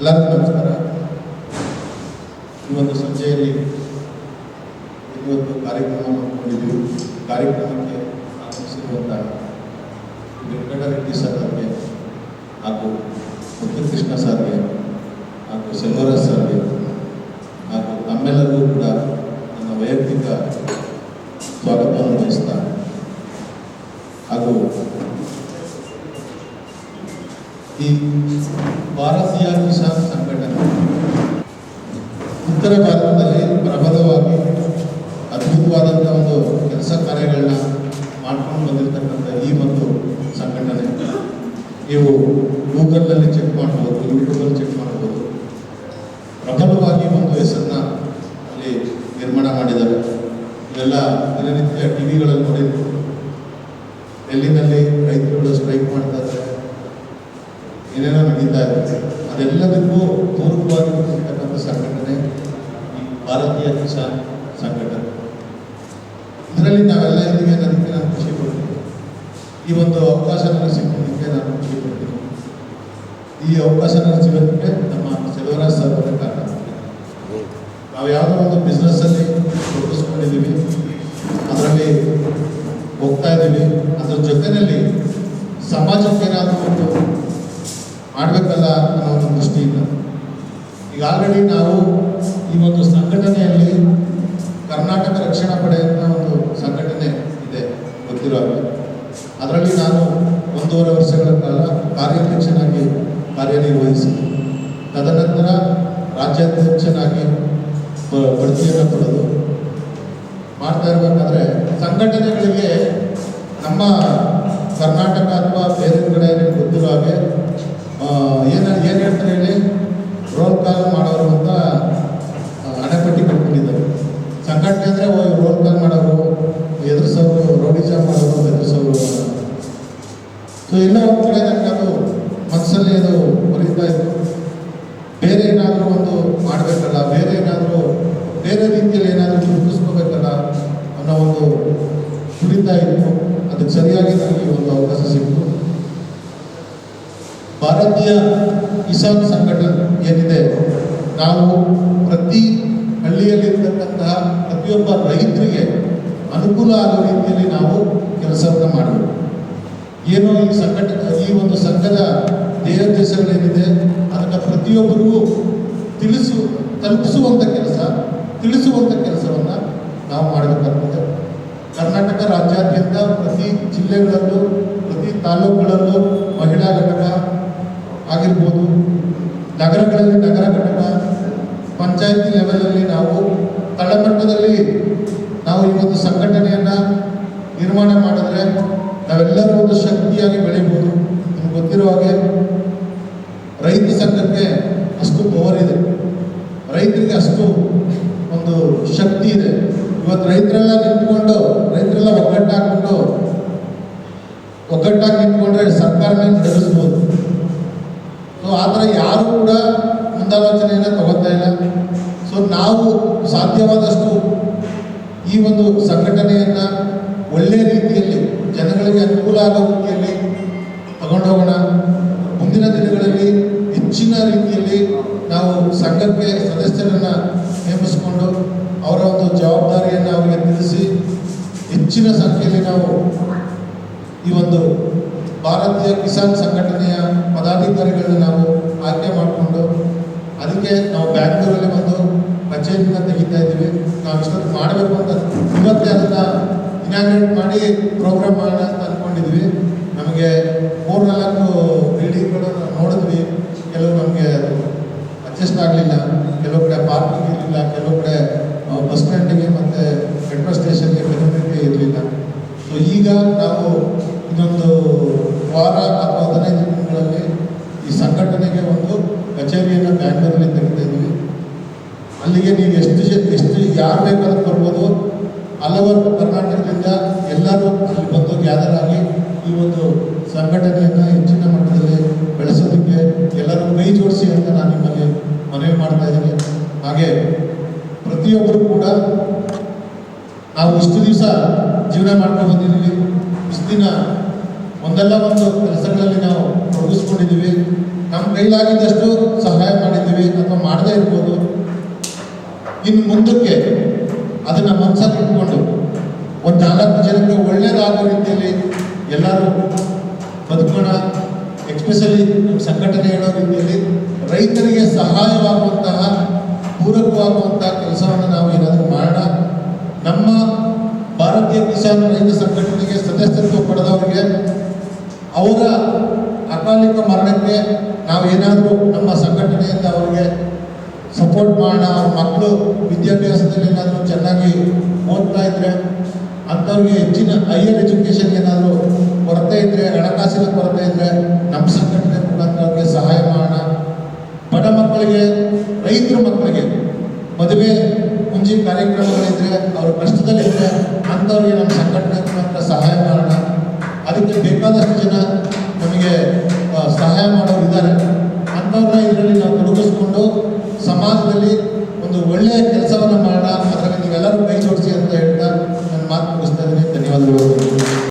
ಎಲ್ಲರಿಗೂ ನಮಸ್ಕಾರ. ಈ ಒಂದು ಸಂಜೆಯಲ್ಲಿ ಒಂದು ಕಾರ್ಯಕ್ರಮ ಮಾಡಿಕೊಂಡಿದ್ದೀವಿ. ಕಾರ್ಯಕ್ರಮಕ್ಕೆ ಆಗಮಿಸಿರುವಂಥ ವೆಂಕಟರೆಡ್ಡಿ ಸರ್ ಅವರಿಗೆ ಹಾಗೂ ಮುತ್ತುಕೃಷ್ಣ ಸರ್ಗೆ ಹಾಗೂ ಸೆಲ್ವರಾಜ್ ಸರ್ಗೆ ಹಾಗೂ ತಮ್ಮೆಲ್ಲರಿಗೂ ಕೂಡ ನನ್ನ ವೈಯಕ್ತಿಕ ಸ್ವಾಗತವನ್ನು ವಹಿಸ್ತಾ ಹಾಗೂ ಈ ಭಾರತೀಯ ಕಿಸಾನ್ ಸಂಘಟನೆ. ಉತ್ತರ ಭಾರತದಲ್ಲಿ ಪ್ರಬಲವಾಗಿ ಅದ್ಭುತವಾದಂಥ ಒಂದು ಕೆಲಸ ಕಾರ್ಯಗಳನ್ನ ಮಾಡ್ಕೊಂಡು ಬಂದಿರತಕ್ಕಂಥ ಈ ಒಂದು ಸಂಘಟನೆ. ನೀವು ಗೂಗಲ್ನಲ್ಲಿ ಚೆಕ್ ಮಾಡ್ಬೋದು, ಯೂಟ್ಯೂಬಲ್ಲಿ ಚೆಕ್ ಮಾಡ್ಬೋದು. ಪ್ರಬಲವಾಗಿ ಒಂದು ಹೆಸರನ್ನ ಅಲ್ಲಿ ನಿರ್ಮಾಣ ಮಾಡಿದ್ದಾರೆ. ಇವೆಲ್ಲ ದಿನನಿತ್ಯ ಟಿ ವಿಗಳಲ್ಲಿ ನೋಡಿರ್ಬೋದು ಡೆಲ್ಲಿನಲ್ಲಿ ರೈತರುಗಳು ಸ್ಟ್ರೈಕ್ ಮಾಡ್ತಾ ಇದ್ದಾರೆ ಏನೇನೋ ನಡೀತಾ ಇದೆ ಅದೆಲ್ಲದಕ್ಕೂ ಪೂರ್ವವಾಗಿ ಬಂದಿರತಕ್ಕಂಥ ಸಂಘಟನೆ ಈ ಭಾರತೀಯ ಕಿಸಾನ್ ಸಂಘಟನೆ. ಇದರಲ್ಲಿ ನಾವೆಲ್ಲ ಇದ್ದೀವಿ ಅನ್ನೋದಕ್ಕೆ ನಾನು ಖುಷಿ ಪಡ್ತೀನಿ. ಈ ಒಂದು ಅವಕಾಶ ನನಗೆ ಸಿಕ್ಕಿದ್ದಕ್ಕೆ ನಾನು ಖುಷಿ ಪಡ್ತೀನಿ. ಈ ಅವಕಾಶ ನನಗೆ ಸಿಗೋದಕ್ಕೆ ನಮ್ಮ ಸೆಲ್ವರಾಜ್ ಸರ್ ಕಾರಣ ನಾವು ಯಾವುದೋ ಒಂದು ಬಿಸ್ನೆಸ್ಸಲ್ಲಿ ತೊಡಗಿಸ್ಕೊಂಡಿದ್ದೀವಿ. ಅದರಲ್ಲಿ ಹೋಗ್ತಾ ಇದ್ದೀವಿ. ಅದರ ಜೊತೆಯಲ್ಲಿ ಸಮಾಜಕ್ಕೆ ಏನಾದರೂ ಒಂದು ಮಾಡಬೇಕಲ್ಲ ಅನ್ನೋ ಒಂದು ದೃಷ್ಟಿಯಿಂದ. ಈಗ ಆಲ್ರೆಡಿ ನಾವು ಈ ಒಂದು ಸಂಘಟನೆಯಲ್ಲಿ ಕರ್ನಾಟಕ ರಕ್ಷಣಾ ಪಡೆ ಅನ್ನೋ ಒಂದು ಸಂಘಟನೆ ಇದೆ, ಗೊತ್ತಿರೋ ಅದರಲ್ಲಿ ನಾನು ಒಂದೂವರೆ ವರ್ಷಗಳ ಕಾಲ ಕಾರ್ಯಾಧ್ಯಕ್ಷನಾಗಿ ಕಾರ್ಯನಿರ್ವಹಿಸಿ ತದನಂತರ ರಾಜ್ಯಾಧ್ಯಕ್ಷನಾಗಿ ಬಡ್ತಿಯನ್ನು ಪಡೆದು ಮಾಡ್ತಾ ಇರಬೇಕಾದ್ರೆ ಸಂಘಟನೆಗಳಿಗೆ ನಮ್ಮ ಸೊ ಎಲ್ಲ ಕಡೆ ನನಗೆ ಅದು ಮನಸ್ಸಲ್ಲಿ ಅದು ಬರೀತಾ ಇತ್ತು. ಬೇರೆ ಏನಾದರೂ ಒಂದು ಮಾಡಬೇಕಲ್ಲ, ಬೇರೆ ಏನಾದರೂ, ಬೇರೆ ರೀತಿಯಲ್ಲಿ ಏನಾದರೂ ಗುರುತಿಸ್ಕೋಬೇಕಲ್ಲ ಅನ್ನೋ ಒಂದು ತುಡಿತಾ ಇತ್ತು. ಅದಕ್ಕೆ ಸರಿಯಾಗಿ ನನಗೆ ಒಂದು ಅವಕಾಶ ಸಿಕ್ತು. ಭಾರತೀಯ ಕಿಸಾನ್ ಸಂಘಟನೆ ಏನಿದೆ, ನಾವು ಪ್ರತಿ ಹಳ್ಳಿಯಲ್ಲಿರ್ತಕ್ಕಂತಹ ಪ್ರತಿಯೊಬ್ಬ ರೈತರಿಗೆ ಅನುಕೂಲ ಆಗೋ ರೀತಿಯಲ್ಲಿ ನಾವು ಕೆಲಸವನ್ನು ಮಾಡಬೇಕು. ಏನೋ ಈ ಸಂಘಟನೆ ಈ ಒಂದು ಸಂಘದ ದೇಹೋದ್ದೇಶಗಳೇನಿದೆ ಅದನ್ನು ಪ್ರತಿಯೊಬ್ಬರಿಗೂ ತಿಳಿಸು ತಲುಪಿಸುವಂಥ ಕೆಲಸ ತಿಳಿಸುವಂಥ ಕೆಲಸವನ್ನು ನಾವು ಮಾಡಬೇಕಾಗ್ತದೆ ಕರ್ನಾಟಕ ರಾಜ್ಯಾದ್ಯಂತ ಪ್ರತಿ ಜಿಲ್ಲೆಗಳಲ್ಲೂ, ಪ್ರತಿ ತಾಲೂಕುಗಳಲ್ಲೂ ಮಹಿಳಾ ಘಟಕ ಆಗಿರ್ಬೋದು, ನಗರಗಳಲ್ಲಿ ನಗರ ಘಟಕ, ಪಂಚಾಯತಿ ಲೆವೆಲಲ್ಲಿ ನಾವು, ತಳಮಟ್ಟದಲ್ಲಿ ನಾವು ಈ ಒಂದು ಸಂಘಟನೆಯನ್ನು ನಿರ್ಮಾಣ ಮಾಡಿದ್ರೆ ನಾವೆಲ್ಲರೂ ಒಂದು ಶಕ್ತಿಯಾಗಿ ಬೆಳಿಬೋದು ನಮ್ಗೆ ಗೊತ್ತಿರೋ ಹಾಗೆ ರೈತ ಸಂಘಕ್ಕೆ ಅಷ್ಟು ಪವರ್ ಇದೆ. ರೈತರಿಗೆ ಅಷ್ಟು ಒಂದು ಶಕ್ತಿ ಇದೆ. ಇವತ್ತು ರೈತರೆಲ್ಲ ನಿಂತ್ಕೊಂಡು, ರೈತರೆಲ್ಲ ಒಗ್ಗಟ್ಟಾಕೊಂಡು ಒಗ್ಗಟ್ಟಾಗಿ ನಿಂತ್ಕೊಂಡ್ರೆ ಸರ್ಕಾರನೇ ನಡೆಸ್ಬೋದು ಸೊ ಆ ಥರ ಯಾರು ಕೂಡ ಮುಂದಾಲೋಚನೆಯನ್ನು ತಗೋತಾ ಇಲ್ಲ. ಸೊ ನಾವು ಸಾಧ್ಯವಾದಷ್ಟು ಈ ಒಂದು ಸಂಘಟನೆಯನ್ನು ಒಳ್ಳೆಯ ರೀತಿಯಲ್ಲಿ ಜನಗಳಿಗೆ ಅನುಕೂಲ ರೀತಿಯಲ್ಲಿ ತಗೊಂಡು ಹೋಗೋಣ. ಮುಂದಿನ ದಿನಗಳಲ್ಲಿ ಹೆಚ್ಚಿನ ರೀತಿಯಲ್ಲಿ ನಾವು ಸಂಘಕ್ಕೆ ಸದಸ್ಯರನ್ನು ನೇಮಿಸಿಕೊಂಡು ಅವರ ಒಂದು ಜವಾಬ್ದಾರಿಯನ್ನು ಅವರಿಗೆ ತಿಳಿಸಿ ಹೆಚ್ಚಿನ ಸಂಖ್ಯೆಯಲ್ಲಿ ನಾವು ಈ ಒಂದು ಭಾರತೀಯ ಕಿಸಾನ್ ಸಂಘಟನೆಯ ಪದಾಧಿಕಾರಿಗಳನ್ನ ನಾವು ಆಯ್ಕೆ ಮಾಡಿಕೊಂಡು ಅದಕ್ಕೆ ನಾವು ಬ್ಯಾಂಗ್ಳೂರಲ್ಲಿ ಕಚೇರಿನ ತೆಗಿತಾ ಇದ್ದೀವಿ. ನಾವು ಇಷ್ಟೊಂದು ಮಾಡಬೇಕು ಅಂತ ಇವತ್ತೇ ಅದನ್ನು ಇನಾಗ್ರೇಟ್ ಮಾಡಿ ಪ್ರೋಗ್ರಾಮ್ ಮಾಡೋಣ ಅಂತ ಅಂದ್ಕೊಂಡಿದ್ವಿ ನಮಗೆ ಮೂರ್ನಾಲ್ಕು ಬಿಲ್ಡಿಂಗ್ಗಳು ನೋಡಿದ್ವಿ. ಕೆಲವು ನಮಗೆ ಅಡ್ಜಸ್ಟ್ ಆಗಲಿಲ್ಲ. ಕೆಲವು ಕಡೆ ಪಾರ್ಕಿಂಗ್ ಇರಲಿಲ್ಲ. ಕೆಲವು ಕಡೆ ಬಸ್ ಸ್ಟ್ಯಾಂಡಿಗೆ ಮತ್ತು ಮೆಟ್ರೋ ಸ್ಟೇಷನ್ಗೆ ಫೆಸಿಲಿಟಿ ಇರಲಿಲ್ಲ. ಸೊ ಈಗ ನಾವು ಇನ್ನೊಂದು ವಾರ ಅಥವಾ ಹದಿನೈದು ದಿನಗಳಲ್ಲಿ ಈ ಸಂಘಟನೆಗೆ ಒಂದು ಕಚೇರಿಯನ್ನು ಬ್ಯಾಂಗ್ಳೂರಲ್ಲಿ ತೆಗೆದು ಅಲ್ಲಿಗೆ ನೀವು ಎಷ್ಟು ಎಷ್ಟು, ಯಾರು ಬೇಕಾದ್ರೂ ಬರ್ಬೋದು. ಹಲವಾರು ಕರ್ನಾಟಕದಿಂದ ಎಲ್ಲರೂ ಅಲ್ಲಿ ಬಂದು ಗ್ಯಾದರ್ ಆಗಿ ಈ ಒಂದು ಸಂಘಟನೆಯನ್ನು ಹೆಚ್ಚಿನ ಮಟ್ಟದಲ್ಲಿ ಬೆಳೆಸೋದಕ್ಕೆ ಎಲ್ಲರೂ ಕೈ ಜೋಡಿಸಿ ಅಂತ ನಾನು ನಿಮ್ಮಲ್ಲಿ ಮನವಿ ಮಾಡ್ತಾ ಇದ್ದೀನಿ. ಹಾಗೆ ಪ್ರತಿಯೊಬ್ಬರು ಕೂಡ ನಾವು ಇಷ್ಟು ದಿವಸ ಜೀವನ ಮಾಡ್ಕೊಂಡು ಬಂದಿದ್ದೀವಿ. ಇಷ್ಟು ದಿನ ಒಂದಲ್ಲ ಒಂದು ಕೆಲಸಗಳಲ್ಲಿ ನಾವು ತೊಡಗಿಸ್ಕೊಂಡಿದ್ದೀವಿ. ನಮ್ಮ ಕೈಲಾಗಿದ್ದಷ್ಟು ಸಹಾಯ ಮಾಡಿ ಇನ್ನು ಮುಂದಕ್ಕೆ ಅದನ್ನು ಮನಸ್ಸಲ್ಲಿ ಇಟ್ಕೊಂಡು ಒಂದು ನಾಲ್ಕು ಜನಕ್ಕೆ ಒಳ್ಳೇದಾಗೋ ರೀತಿಯಲ್ಲಿ ಎಲ್ಲರೂ ಬದುಕೋಣ ಎಕ್ಸ್ಪೆಷಲಿ ನಮ್ಮ ಸಂಘಟನೆ ಹೇಳೋ ರೀತಿಯಲ್ಲಿ ರೈತರಿಗೆ ಸಹಾಯವಾಗುವಂತಹ, ಪೂರಕವಾಗುವಂತಹ ಕೆಲಸವನ್ನು ನಾವು ಏನಾದರೂ ಮಾಡೋಣ. ನಮ್ಮ ಭಾರತೀಯ ಕಿಸಾನ್ ರೈತ ಸಂಘಟನೆಗೆ ಸದಸ್ಯತ್ವ ಪಡೆದವರಿಗೆ ಅವರ ಅಕಾಲಿಕ ಮರಣಕ್ಕೆ ನಾವು ಏನಾದರೂ ನಮ್ಮ ಸಂಘಟನೆಯಿಂದ ಅವರಿಗೆ ಸಪೋರ್ಟ್ ಮಾಡೋಣ ಅವ್ರ ಮಕ್ಕಳು ವಿದ್ಯಾಭ್ಯಾಸದಲ್ಲಿ ಏನಾದರೂ ಚೆನ್ನಾಗಿ ಓದ್ತಾ ಇದ್ದರೆ ಅಂಥವ್ರಿಗೆ ಹೆಚ್ಚಿನ ಹೈಯರ್ ಎಜುಕೇಷನ್ ಏನಾದರೂ ಕೊರತೆ ಇದ್ದರೆ ಹಣಕಾಸಿನ ಕೊರತೆ ಇದ್ದರೆ ನಮ್ಮ ಸಂಘಟನೆ ಮುಖಾಂತರ ಅವ್ರಿಗೆ ಸಹಾಯ ಮಾಡೋಣ. ಬಡ ಮಕ್ಕಳಿಗೆ, ರೈತರ ಮಕ್ಕಳಿಗೆ ಮದುವೆ, ಮುಂಜಿ ಕಾರ್ಯಕ್ರಮಗಳಿದ್ರೆ ಅವರು ಕಷ್ಟದಲ್ಲಿದ್ದರೆ ಅಂಥವ್ರಿಗೆ ನಮ್ಮ ಸಂಘಟನೆ ಮುಖಾಂತರ ಸಹಾಯ ಮಾಡೋಣ. ಅದಕ್ಕೆ ಬೇಕಾದಷ್ಟು ಜನ ನಮಗೆ ಸಹಾಯ ಮಾಡೋರು ಇದ್ದಾರೆ ಅಂಥವ್ರನ್ನ ಇದರಲ್ಲಿ ನಾವು ತೊಡಗಿಸ್ಕೊಂಡು ಸಮಾಜದಲ್ಲಿ ಒಂದು ಒಳ್ಳೆಯ ಕೆಲಸವನ್ನು ಮಾಡೋಣ, ಅದರಲ್ಲಿ ನೀವೆಲ್ಲರೂ ಕೈ ಜೋಡಿಸಿ ಅಂತ ಹೇಳ್ತಾ ನನ್ನ ಮಾತು ಮುಗಿಸ್ತಾ ಇದ್ದೀನಿ. ಧನ್ಯವಾದಗಳು.